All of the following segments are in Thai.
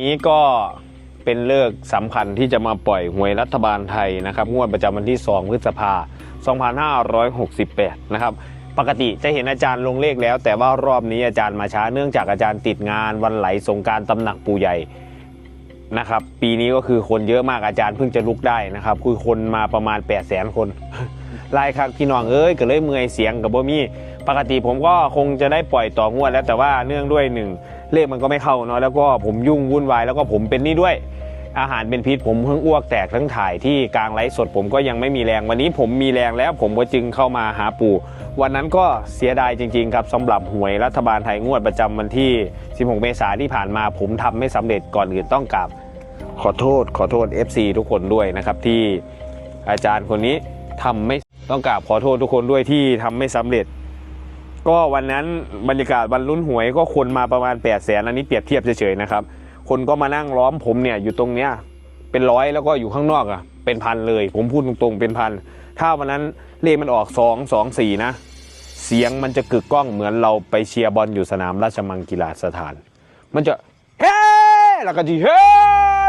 นี้ก็เป็นเลิกสำคัญที่จะมาปล่อยหวยรัฐบาลไทยนะครับงวดประจำวันที่ 2 พฤษภา2568 นะครับ ปกติจะเห็นอาจารย์ลงเลขแล้ว แต่ว่ารอบนี้อาจารย์มาช้าเนื่องจากอาจารย์ติดงานวันไหลสงการตำหนักปู่ใหญ่นะครับ ปีนี้ก็คือคนเยอะมากอาจารย์เพิ่งจะลุกได้นะครับ คือคนมาประมาณ 8 0 0 0 0 0คนไล่ครับพี่น้องเอ้ยก็เลยเมื่อยเสียงกับบ่มี ปกติผมก็คงจะได้ปล่อยต่องวดแล้วแต่ว่าเนื่องด้วยหนึ่ง เลขมันก็ไม่เข้าเนาะแล้วก็ผมยุ่งวุ่นวายแล้วก็ผมเป็นนี่ด้วยอาหารเป็นพิษผมเพิ่งอ้วกแตกทั้งถ่ายที่กลางไลฟ์สดผมก็ยังไม่มีแรงวันนี้ผมมีแรงแล้วผมก็จึงเข้ามาหาปู่ วันนั้นก็เสียดายจริง ๆ ครับสำหรับหวยรัฐบาลไทยงวดประจำวันที่ 16 เมษายนที่ผ่านมาผมทำไม่สำเร็จก่อนอื่นต้องกราบขอโทษขอโทษ FC ทุกคนด้วยนะครับที่อาจารย์คนนี้ทำไม่ต้องกราบขอโทษทุกคนด้วยที่ทำไม่สำเร็จ ก็วันนั้นบรรยากาศวันลุ้นหวยก็คนมาประมาณ8 0 0แสนอันนี้เปรียบเทียบเฉยๆนะครับ คนก็มานั่งล้อมผมเนี่ยอยู่ตรงเนี้ยเป็นร้อยแล้วก็อยู่ข้างนอกอะเป็นพันเลย ผมพูดตรงๆเป็นพัน ถ้าวันนั้นเลขมันออก 2 2 4 นะ เสียงมันจะกึกก้องเหมือนเราไปเชียร์บอลอยู่สนามราชมังกีฬาสถาน มันจะเฮ้แล้วก็จีเฮ้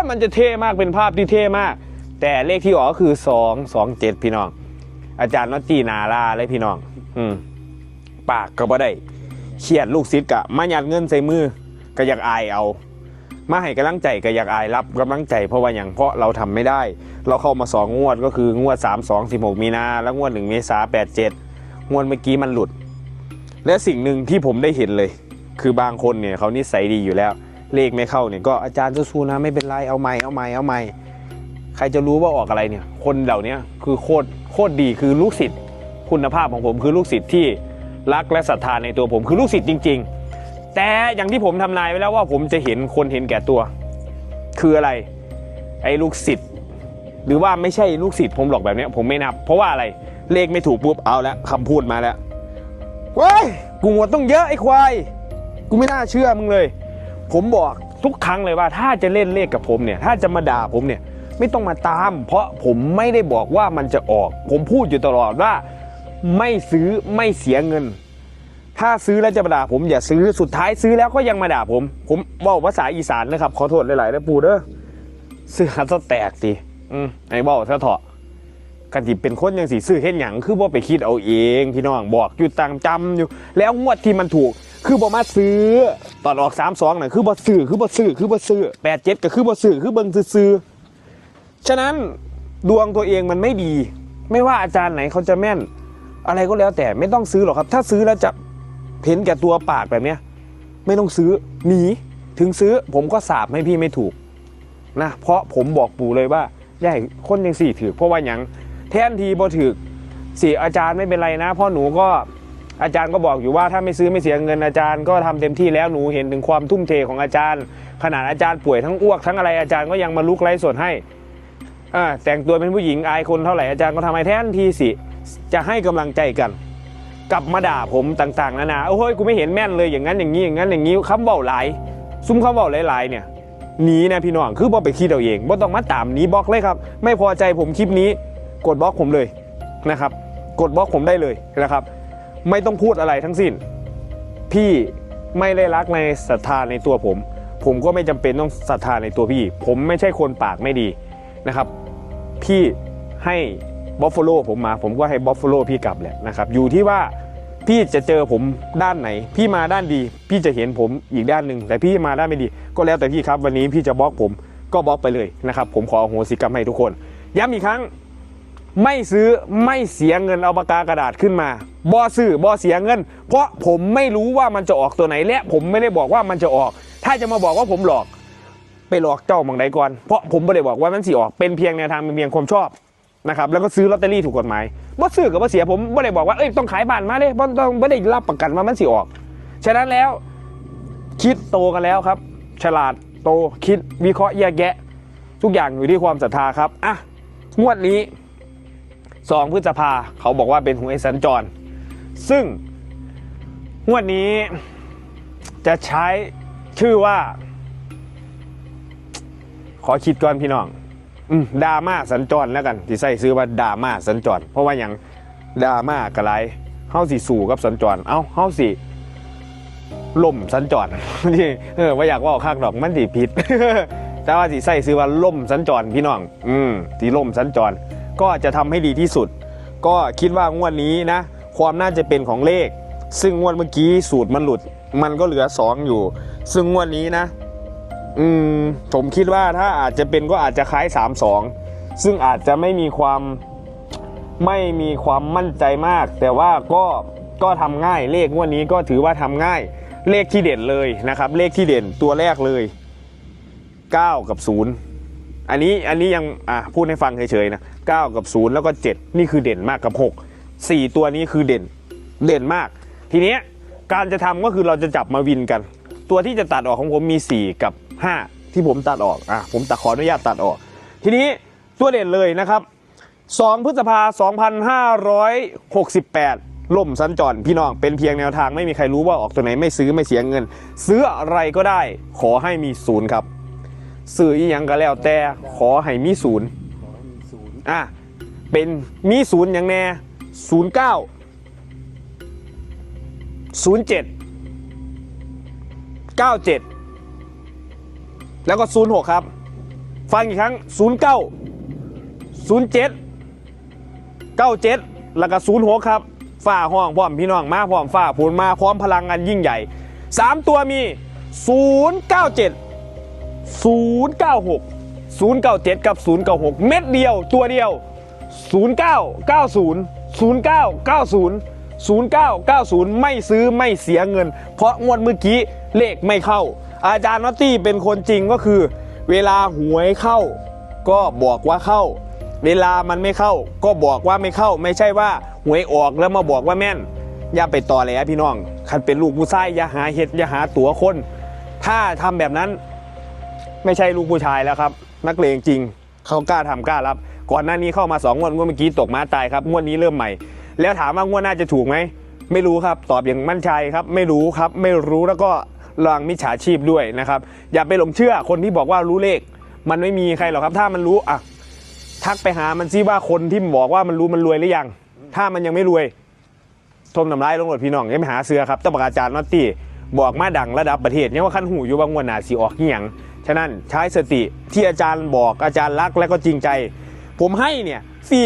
มันจะเท่มากเป็นภาพที่เท่มาก แต่เลขที่ออกก็คือ 2 2 7 พี่น้อง อาจารย์นอตจีนาลาเลยพี่น้อง อืม ปากก็บ่ได้เครียดลูกศิษย์กะมายัดเงินใส่มือก็อยากอายเอา มาให้กำลังใจก็อยากอายรับกำลังใจเพราะว่าอย่างเพราะเราทำไม่ได้ เราเข้ามาสองงวดก็คืองวด 3 2 16 มีนา แล้วงวด 1 เมษา87 งวดเมื่อกี้มันหลุด และสิ่งหนึ่งที่ผมได้เห็นเลย คือบางคนเนี่ยเขานิสัยดีอยู่แล้ว เลขไม่เข้าเนี่ยก็อาจารย์สู้ๆนะไม่เป็นไรเอาใหม่เอาใหม่เอาใหม่ใครจะรู้ว่าออกอะไรเนี่ย คนเหล่านี้คือโคตรโคตรดีคือลูกศิษย์คุณภาพของผมคือลูกศิษย์ที่ รักและศรัทธาในตัวผมคือลูกศิษย์จริง ๆ แต่อย่างที่ผมทำนายไว้แล้วว่าผมจะเห็นคนเห็นแก่ตัว คืออะไร ไอ้ลูกศิษย์หรือว่าไม่ใช่ลูกศิษย์ผมหรอกแบบเนี้ยผมไม่นับ เพราะว่าอะไรเลขไม่ถูกปุ๊บเอาแล้วคำพูดมาแล้วเว้ยกูหมดต้องเยอะไอ้ควายกูไม่น่าเชื่อมึงเลย ผมบอกทุกครั้งเลยว่าถ้าจะเล่นเลขกับผมเนี่ย ถ้าจะมาด่าผมเนี่ยไม่ต้องมาตาม เพราะผมไม่ได้บอกว่ามันจะออก ผมพูดอยู่ตลอดว่า ไม่ซื้อไม่เสียเงิน ถ้าซื้อแล้วจะมาด่าผมอย่าซื้อสุดท้ายซื้อแล้วก็ยังมาด่าผม ผมบอกภาษาอีสานนะครับ ขอโทษหลายๆนะปูเด้อเสื้อซะแตกสิอืมไอ้บอกซะเถอะกันที่เป็นคนยังสีซื้อเห็นหยังคือบ่ไปคิดเอาเองพี่น้องบอกอยู่ต่างจำอยู่ แล้วงวดที่มันถูก คือบ่มาซื้อตอนออก3 2น่ะคือบ่ซื้อคือบ่ซื้อคือบ่ซื้อ8 7ก็คือบ่ซื้อคือเบิ่งซื้อๆฉะนั้นดวงตัวเองมันไม่ดี ไม่ว่าอาจารย์ไหนเขาจะแม่น อะไรก็แล้วแต่ไม่ต้องซื้อหรอกครับ ถ้าซื้อแล้วจะ เห็นแก่ตัวปากแบบเนี้ยไม่ต้องซื้อหนีถึงซื้อผมก็สาบให้พี่ไม่ถูกนะเพราะผมบอกปู่เลยว่าอย่าใหญ่คนยังสี่ถือเพราะว่าอย่างแทนทีพอถือสี่อาจารย์ไม่เป็นไรนะพ่อหนูก็อาจารย์ก็บอกอยู่ว่าถ้าไม่ซื้อไม่เสียเงินอาจารย์ก็ทำเต็มที่แล้วหนูเห็นถึงความทุ่มเทของอาจารย์ ขนาดอาจารย์ป่วยทั้งอ้วกทั้งอะไรอาจารย์ก็ยังมาลุกไลฟ์สดให้อ่าแต่งตัวเป็นผู้หญิงอายคนเท่าไหร่อาจารย์ก็ทำให้แทนทีสิจะให้กำลังใจกัน กลับมาด่าผมต่างๆนานาโอ้ยกูไม่เห็นแม่นเลยอย่างนั้นอย่างนี้อย่างนั้นอย่างนี้คำเบาหลาย ซุ้มคำเบาหลายๆเนี่ยหนีนะพี่น้องคือบ่ไปคิดเอาเองบ่ต้องมาตามหนีบล็อกเลยครับ ไม่พอใจผมคลิปนี้ กดบล็อกผมเลยนะครับ กดบล็อกผมได้เลยนะครับ ไม่ต้องพูดอะไรทั้งสิ้น พี่ไม่ได้รักในศรัทธาในตัวผม ผมก็ไม่จำเป็นต้องศรัทธาในตัวพี่ ผมไม่ใช่คนปากไม่ดีนะครับ พี่ให้บ u ฟฟโลผมมา ผมก็ให้บ u ฟฟโลพี่กลับแหละนะครับ อยู่ที่ว่า พี่จะเจอผมด้านไหน พี่มาด้านดี พี่จะเห็นผมอีกด้านหนึ่งแต่พี่มาด้านไม่ดี ก็แล้วแต่พี่ครับ วันนี้พี่จะบล็อกผมก็บล็อกไปเลยนะครับ ผมขออโหสิกรรมให้ทุกคน ย้ำอีกครั้ง ไม่ซื้อไม่เสียเงินเอาปากกากระดาษขึ้นมาบอซื้อบอเสียเงิน เพราะผมไม่รู้ว่ามันจะออกตัวไหนและผมไม่ได้บอกว่ามันจะออก ถ้าจะมาบอกว่าผมหลอก ไปหลอกเจ้าบางใดก่อนเพราะผมไม่ได้บอกว่ามันสิออกเป็นเพียงแนวทางเป็นเพียงความชอบ นะครับแล้วก็ซื้อลอตเตอรี่ถูกกฎหมายบ่ซื้อกับบ่เสียผมไม่ได้บอกว่าเอ้ยต้องขายบ้านมาเลยบ่ต้องไม่ได้รับประกันว่ามันสิออก ฉะนั้นแล้วคิดโตกันแล้วครับ ฉลาดโตคิดวิเคราะห์แยกแยะ ทุกอย่างอยู่ที่ความศรัทธาครับอะงวดนี้สองพฤษภาเขาบอกว่าเป็นหวยสัญจร ซึ่งงวดนี้จะใช้ชื่อว่า ขอคิดก่อนพี่น้อง ดราม่าสัญจรแล้วกันที่ใส่ซื้อว่าดราม่าสัญจร เพราะว่าอย่างดราม่ากระไรเฮาสิสู่กับสัญจร เอ้าเฮาสิล่มสัญจรนี่เออว่าอยากว่าข้างดอกมันสิผิด แต่ว่าสิใส่ซื้อว่าล่มสัญจรพี่น้อง อืมสีล่มสัญจร ก็จะทำให้ดีที่สุด ก็คิดว่างวดนี้นะ ความน่าจะเป็นของเลข ซึ่งงวดเมื่อกี้สูตรมันหลุด มันก็เหลือ 2 อยู่ ซึ่งงวดนี้นะ อืมผมคิดว่าถ้าอาจจะเป็นก็อาจจะคล้าย 3 2 ซึ่งอาจจะไม่มีความไม่มีความมั่นใจมาก แต่ว่าก็ก็ทำง่ายเลขงวดนี้ก็ถือว่าทำง่ายเลขที่เด่นเลยนะครับ เลขที่เด่นตัวแรกเลย 9 กับ 0 อันนี้อันนี้ยังอะพูดให้ฟังเฉยๆนะ9กับ 0 แล้วก็ 7 นี่คือเด่นมากกับ 6 4 ตัวนี้คือเด่นเด่นมาก ทีเนี้ยการจะทำก็คือเราจะจับมาวินกัน ตัวที่จะตัดออกของผมมี 4 กับ 5 ที่ผมตัดออกอะผมตัดขออนุญาตตัดออก ทีนี้ตัวเด่นเลยนะครับ 2 พฤษภา 2568 ล่มสัญจรพี่น้องเป็นเพียงแนวทางไม่มีใครรู้ว่าออกตัวไหนไม่ซื้อไม่เสียเงิน ซื้ออะไรก็ได้ ขอให้มีศูนย์ครับซื้ออีหยังก็แล้วแต่ขอให้มีศูนย์อะเป็นมีศูนย์อย่างแน่ศูนย์เก้าศูนย์เจ็ดเก้าเจ็ด แล้วก็ศูนย์ครับ ฟังอีกครั้งศูนย์เก้าศูนย์เจ็ดเก้าเจ็ดแล้วก็ศูนย์หครับฝ่าห้องพร้อมพี่น้องมาพร้อมฝ่าผลมาพร้อมพลังงานยิ่งใหญ่สามตัวมีศูนย์เก้าเจ็ด096 097 กับ 096 เม็ดเดียวตัวเดียว 0990 0990 0990 ไม่ซื้อไม่เสียเงิน เพราะงวดเมื่อกี้เลขไม่เข้า อาจารย์นอตตี้เป็นคนจริงก็คือ เวลาหวยเข้า ก็บอกว่าเข้า เวลามันไม่เข้า ก็บอกว่าไม่เข้า ไม่ใช่ว่าหวยออกแล้วมาบอกว่าแม่น อย่าไปต่อแหลพี่น้องคันเป็นลูกผู้ชายอย่าหาเห็ดอย่าหาตัวคน ถ้าทำแบบนั้น ไม่ใช่ลูกผู้ชายแล้วครับ นักเลงจริงเขากล้าทำกล้ารับ ก่อนหน้านี้เข้ามา2งวดงวดเมื่อกี้ตกม้าตายครับงวดนี้เริ่มใหม่ แล้วถามว่างวดหน้าจะถูกไหมไม่รู้ครับ ตอบอย่างมั่นใจครับ ไม่รู้ครับ ไม่รู้แล้วก็ ระวังมิจฉาชีพด้วยนะครับ อย่าไปหลงเชื่อคนที่บอกว่ารู้เลข มันไม่มีใครหรอกครับ ถ้ามันรู้อะทักไปหามันซิว่าคนที่บอกว่ามันรู้มันรวยหรือยัง ถ้ามันยังไม่รวยทมน้ำลายลงหลดพี่น้องอยังไม่หาเสือครับต้องประกาศอาจารย์นอตตี้บอกมาดังระดับประเทศเนี่ยว่าขั้นหูอยู่บางวันหนาสีออกเหี่ยงฉะนั้นใช้สติที่อาจารย์บอกอาจารย์รักและก็จริงใจ ผมให้เนี่ยฟรี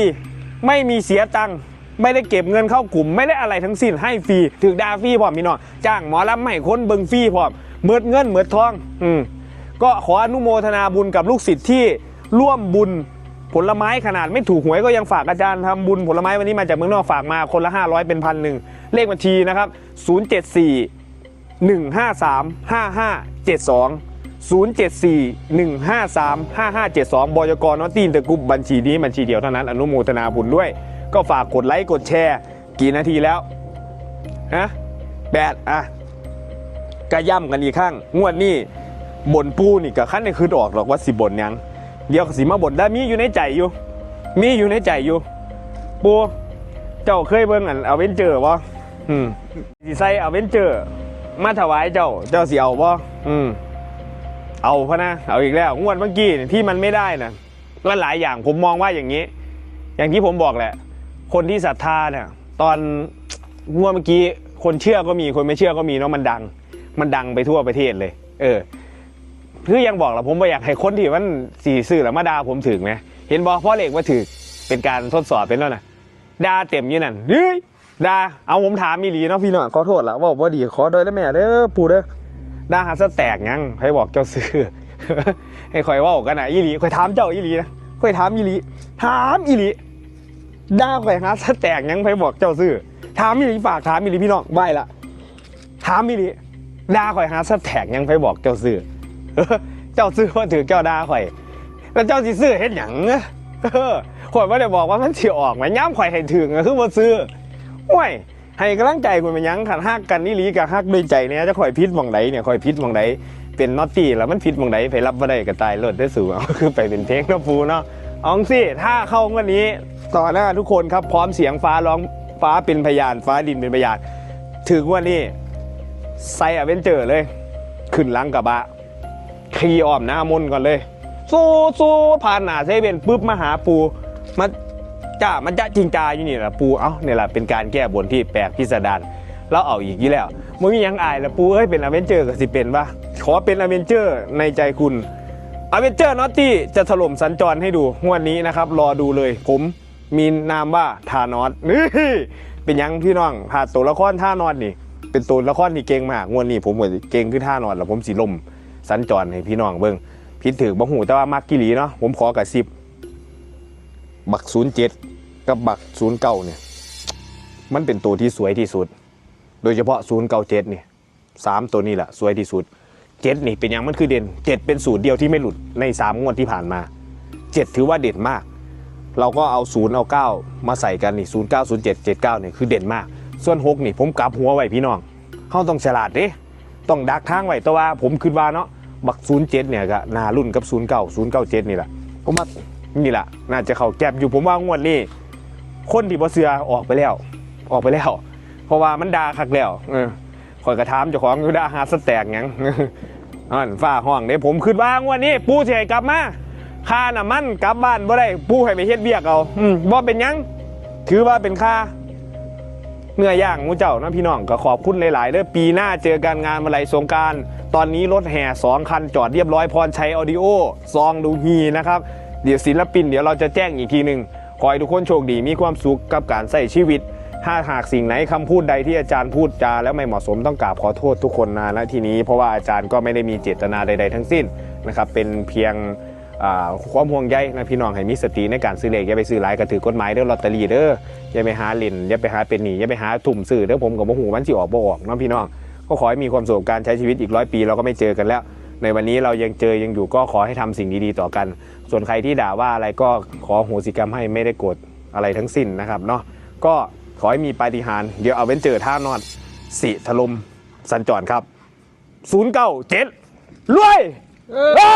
ไม่มีเสียตังค์ ไม่ได้เก็บเงินเข้ากลุ่ม ไม่ได้อะไรทั้งสิ้นให้ฟรีถึงดาฟรีพร้อมพี่น้องจ้างหมอลำให้คนเบิงฟรีพร้อมเมิดเงินเมิดทอง อืมก็ขออนุโมทนาบุญกับลูกศิษย์ที่ร่วมบุญผลไม้ขนาดไม่ถูกหวยก็ยังฝากอาจารย์ทำบุญผลไม้วันนี้มาจากเมืองนอกฝากมาคนละ 500 เป็นพันหนึ่งเลขบัญชีนะครับ 074 153 5572 074 153 5572บยกนอตตีนตะกรุบบัญชีนี้บัญชีเดียวเท่านั้นอนุโมทนาบุญด้วย ก็ฝากกดไลค์กดแชร์ กี่นาทีแล้วฮะแปดอะกระย่ำกันอีกข้าง งวดนี้บนปูนี่กับขั้นในคืนออกหรอกว่าสิบนยัง เดี๋ยวสิมาบ่นได้มีอยู่ในใจอยู่ มีอยู่ในใจอยู่ ปูเจ้าเคยเบิ่งอันเอาเวนเจอร์บ่อืมสิใส่เอาเวนเจอร์ มาถวายเจ้าเจ้าสิเอาบ่อืมเอาพะนะ เอาอีกแล้วงวดเมื่อกี้ที่มันไม่ได้นะก็หลายอย่างผมมองว่าอย่างนี้ อย่างที่ผมบอกแหละ คนที่ศรัทธาเนี่ยตอนงวดเมื่อกี้คนเชื่อก็มีคนไม่เชื่อก็มีเนาะมันดัง มันดังไปทั่วประเทศเลย เออคือยังบอกแหละผมว่าอยากให้คนที่มันสีสื่อแล้วมาดาผมถึงไหมเห็นบอกพ่อเหล็กว่าถึกเป็นการทดสอบเป็นแล้วนะดาเต็มอยู่นั่นเฮ้ยด่าเอาผมถามมีหลีเนาะพี่น้องขอโทษละว่าว่าดีขอโดยแล้วแม่เด้อปู่เด้อดาหาสแตกยังให้บอกเจ้าซื้อให้คอยว่ากันนะอีหลีคอยถามเจ้าอีหลีนะคอยถามอีหลีถามอีหลี ด่าคอยหาสแตกยังให้บอกเจ้าซื้อถามอีหลีฝากถามอีหลีพี่น้องไหวละถามอีหลีด่าคอยหาสแตกยังให้บอกเจ้าซื้อเจ้าซื้อว่าถือเจ้าดาข่อย แล้วเจ้าสิซื้อเฮ็ดหยังอข่อยไม่ได้บอกว่ามันสิออกไหมย้ำข่อยให้ถึงอคือบ่าซื้อห่วยให้กำลังใจคุณมันยังขันฮักกันนี่ลีกับฮักด้วยใจเนี่ยจะข่อยพิษมองใดเนี่ยข่อยพิษมองใดเป็นนอตตี้แล้วมันพิษมองใดไปรับบ่ได้ก็ตายเลิศได้สู่เอาคือไปเป็นเพลงนะปูเนาะ เอองสิถ้าเข้าวันนี้ต่อหน้าทุกคนครับพร้อมเสียงฟ้าร้องฟ้าเป็นพยาน ฟ้าดินเป็นพยาน ถึงวันนี้ไซอเวนเจอร์เลย ขึ้นลังกระบะขี่อ้อมหน้ามนก่อนเลยสู้สู้ผ่านหนาเซเว่นปุ๊บมาหาปูมาจ้ามันจะจริงจาอยู่นี่แหละปูเอ้าเนี่ยแหละเป็นการแก้บนที่แปลกพิสดารเราเอาอีกยี่แล้วมึงมียังอายแล้วปูเอ้ยเป็นอเวนเจอร์ก็สิเป็นปะขอเป็นอเวนเจอร์ในใจคุณ อเวนเจอร์นอตตี้จะถล่มสัญจรให้ดูงวดนี้นะครับ รอดูเลย ผมมีนามว่าทานอสนี่เป็นยังพี่น้องพาตัวละครท่านอสนี่ เป็นตัวละครที่เก่งมากงวดนี้ผมก็เก่งคือท่านอสแล้วผมสีลมสัญจรให้พี่น้องเบิ่งพิดถือบ่หูแต่ว่ามักกิลีเนาะผมขอกระซิบบักศูนย์เจ็ดกับบักศูนย์เก้าเนี่ย มันเป็นตัวที่สวยที่สุด โดยเฉพาะศูนย์เก้าเจ็ดนี่สามตัวนี้แหละสวยที่สุด เจ็ดนี่เป็นอย่างมันคือเด่นเจ็ดเป็นสูตรเดียวที่ไม่หลุดในสามงวดที่ผ่านมาเจ็ดถือว่าเด่นมาก เราก็เอาศูนย์เอาเก้ามาใส่กันนี่ศูนย์เก้าศูนย์เจ็ดเจ็ดเก้าเนี่ยคือเด่นมาก ส่วนหกนี่ผมกลับหัวไว้พี่น้องเขาต้องฉลาดเด้ต้องดักทางไว้แต่ว่าผมคิดว่าเนาะบักศูนย์เจ็ดเนี่ยก็นารุ่นกับศูนย์เก้าศูนย์เก้าเจ็ดนี่แหละผมว่านี่แหละน่าจะเข้าแก็บอยู่ผมว่างวดนี้คนที่บ่เสือออกไปแล้ว ออกไปแล้ว เพราะว่ามันด่าคักแล้วเออ คอยกระทามเจ้าของอยู่ด่าหาสแตกหยังอันฝ้าห้องเด้ผมขึ้นว่างวันนี้ ปูสิให้กลับมาค่าน้ำมันกลับบ้านบ่ได้ปูให้ไปเฮ็ดเบียกเอาอืมบ่เป็นหยังถือว่าเป็นค่าเนื้อย่างมูเจ้านะพี่น้องก็ขอบคุณหลายๆเด้อปีหน้าเจอกันงานมาลัยสงการ ตอนนี้รถแห่สองคันจอดเรียบร้อยพรชัยออดิโอซองดูฮีนะครับ เดี๋ยวศิลปินเดี๋ยวเราจะแจ้งอีกทีหนึ่งขอให้ทุกคนโชคดีมีความสุขกับการใช้ชีวิต ถ้าหากสิ่งไหนคำพูดใดที่อาจารย์พูดจาแล้วไม่เหมาะสมต้องกราบขอโทษทุกคนนะณที่นี้ เพราะว่าอาจารย์ก็ไม่ได้มีเจตนาใด ๆ ทั้งสิ้นนะครับเป็นเพียงความห่วงใยนะพี่น้องให้มีสติในการซื้อเลขอย่าไปซื้อหลายกระถือกฎหมายเด้อลอตเตอรี่เด้ออย่าไปหาเล่นอย่าไปหาเป็นหนี้อย่าไปหาถุ่มซื้อเด้อผมกับโมหูมันสิออกบ่ออกเนะพี่น้องก็ขอให้มีความสุขการใช้ชีวิตอีกร้อยปีเราก็ไม่เจอกันแล้ว ในวันนี้เรายังเจอยังอยู่ก็ขอให้ทำสิ่งดีๆต่อกัน ส่วนใครที่ด่าว่าอะไรก็ขอโหสิกรรมให้ไม่ได้โกรธอะไรทั้งสิ้นนะครับเนาะก็ ขอให้มีปาฏิหาริย์เดี๋ยวเอาเว้นเจอท่านอดสิถล่มสัญจรครับ 097รวยเอ้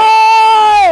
ย